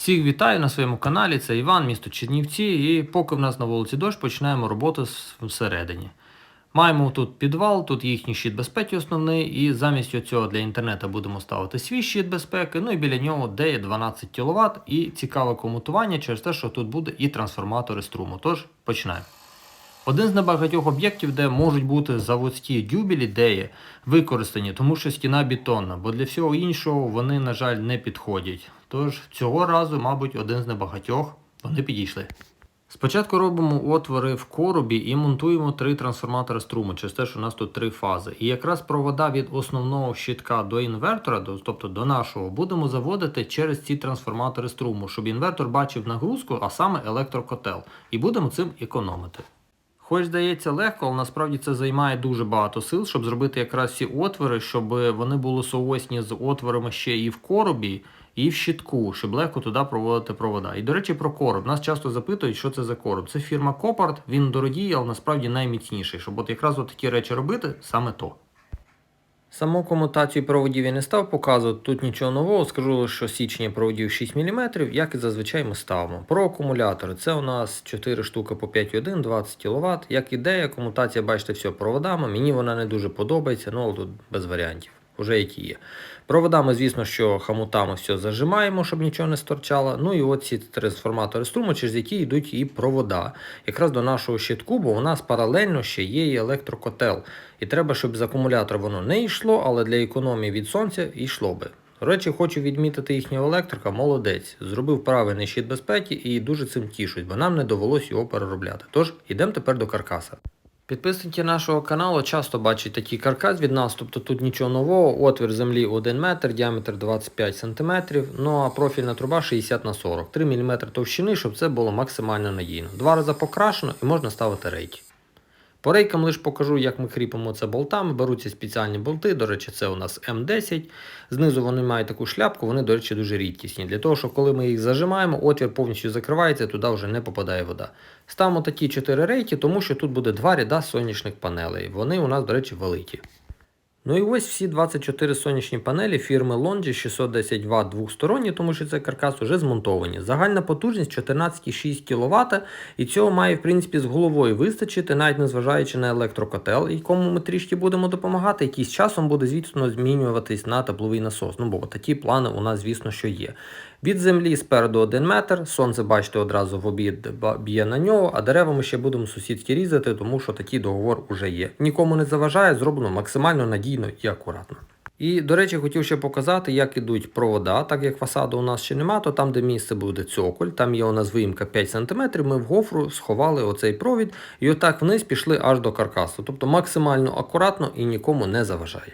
Всіх вітаю на своєму каналі. Це Іван, місто Чернівці. І поки в нас на вулиці дощ, починаємо роботу всередині. Маємо тут підвал, тут їхній щит безпеки основний, і замість цього для інтернету будемо ставити свій щит безпеки. Ну і біля нього де є 12 кВт і цікаве комутування через те, що тут буде і трансформатори струму. Тож починаємо. Один з небагатьох об'єктів, де можуть бути заводські дюбелі, де є використані, тому що стіна бетонна, бо для всього іншого вони, на жаль, не підходять. Тож цього разу, мабуть, один з небагатьох вони підійшли. Спочатку робимо отвори в коробі і монтуємо три трансформатори струму, через те, що у нас тут три фази. І якраз провода від основного щитка до інвертора, тобто до нашого, будемо заводити через ці трансформатори струму, щоб інвертор бачив нагрузку, а саме електрокотел. І будемо цим економити. Хоч здається легко, але насправді це займає дуже багато сил, щоб зробити якраз ці отвори, щоб вони були соосні з отворами ще і в коробі, і в щитку, щоб легко туди проводити провода. І до речі, про короб. Нас часто запитують, що це за короб. Це фірма Копарт, він дорогий, але насправді найміцніший. Щоб от якраз от такі речі робити, саме то. Саму комутацію проводів я не став показувати, тут нічого нового. Скажу, що січення проводів 6 мм, як і зазвичай ми ставимо. Про акумулятори. Це у нас 4 штуки по 5,1, 20 кВт. Як ідея, комутація, бачите, все проводами. Мені вона не дуже подобається, ну але тут без варіантів. Уже які є. Проводами, звісно, що хамутами все зажимаємо, щоб нічого не сторчало. Ну і от ці трансформатори струму, через які йдуть і провода. Якраз до нашого щитку, бо у нас паралельно ще є і електрокотел. І треба, щоб з акумулятора воно не йшло, але для економії від сонця йшло би. До речі, хочу відмітити їхнього електрика, молодець. Зробив правильний щит безпеки і дуже цим тішусь, бо нам не довелось його переробляти. Тож, йдемо тепер до каркаса. Підписники нашого каналу часто бачать такий каркас від нас, тобто тут нічого нового, отвір землі 1 метр, діаметр 25 см, ну а профільна труба 60 на 40 3 мм товщини, щоб це було максимально надійно. Два рази покрашено і можна ставити рейки. По рейкам лише покажу, як ми кріпимо це болтами. Беруться спеціальні болти. До речі, це у нас М10. Знизу вони мають таку шляпку, вони, до речі, дуже рідкісні. Для того, що коли ми їх зажимаємо, отвір повністю закривається, туди вже не попадає вода. Ставимо такі 4 рейки, тому що тут буде два ряда сонячних панелей. Вони у нас, до речі, великі. Ну і ось всі 24 сонячні панелі фірми Longi 610 Вт двохсторонні, тому що цей каркас вже змонтовані. Загальна потужність 14,6 кВт, і цього має в принципі з головою вистачити, навіть незважаючи на електрокотел, якому ми трішки будемо допомагати, який з часом буде, звісно, змінюватись на тепловий насос. Ну бо такі плани у нас, звісно, що є. Від землі спереду 1 метр, сонце, бачите, одразу в обід б'є на нього, а дерева ми ще будемо сусідські різати, тому що такий договор вже є. Нікому не заважає, зроблено максимально надійно і акуратно. І, до речі, хотів ще показати, як ідуть провода. Так як фасаду у нас ще нема, то там, де місце буде цоколь, там є у нас виїмка 5 см, ми в гофру сховали оцей провід і отак вниз пішли аж до каркасу. Тобто максимально акуратно і нікому не заважає.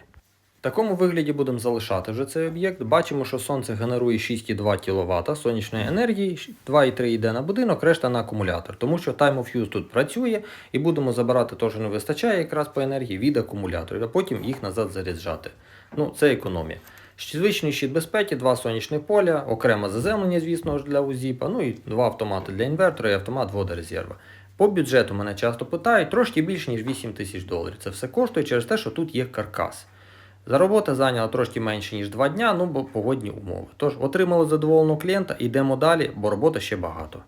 Такому вигляді будемо залишати вже цей об'єкт. Бачимо, що сонце генерує 6,2 кВт сонячної енергії, 2,3 йде на будинок, решта на акумулятор. Тому що Time of Use тут працює і будемо забирати те, що не вистачає якраз по енергії від акумуляторів, а потім їх назад заряджати. Ну, це економія. Звичний щит безпеки, два сонячні поля, окреме заземлення, звісно для УЗІПа, ну і два автомати для інвертора і автомат водорезерва. По бюджету мене часто питають, трошки більше, ніж 8 тисяч доларів. Це все коштує через те, що тут є каркас. За робота зайняла трошки менше, ніж 2 дня, ну бо погодні умови. Тож отримали задоволеного клієнта, йдемо далі, бо роботи ще багато.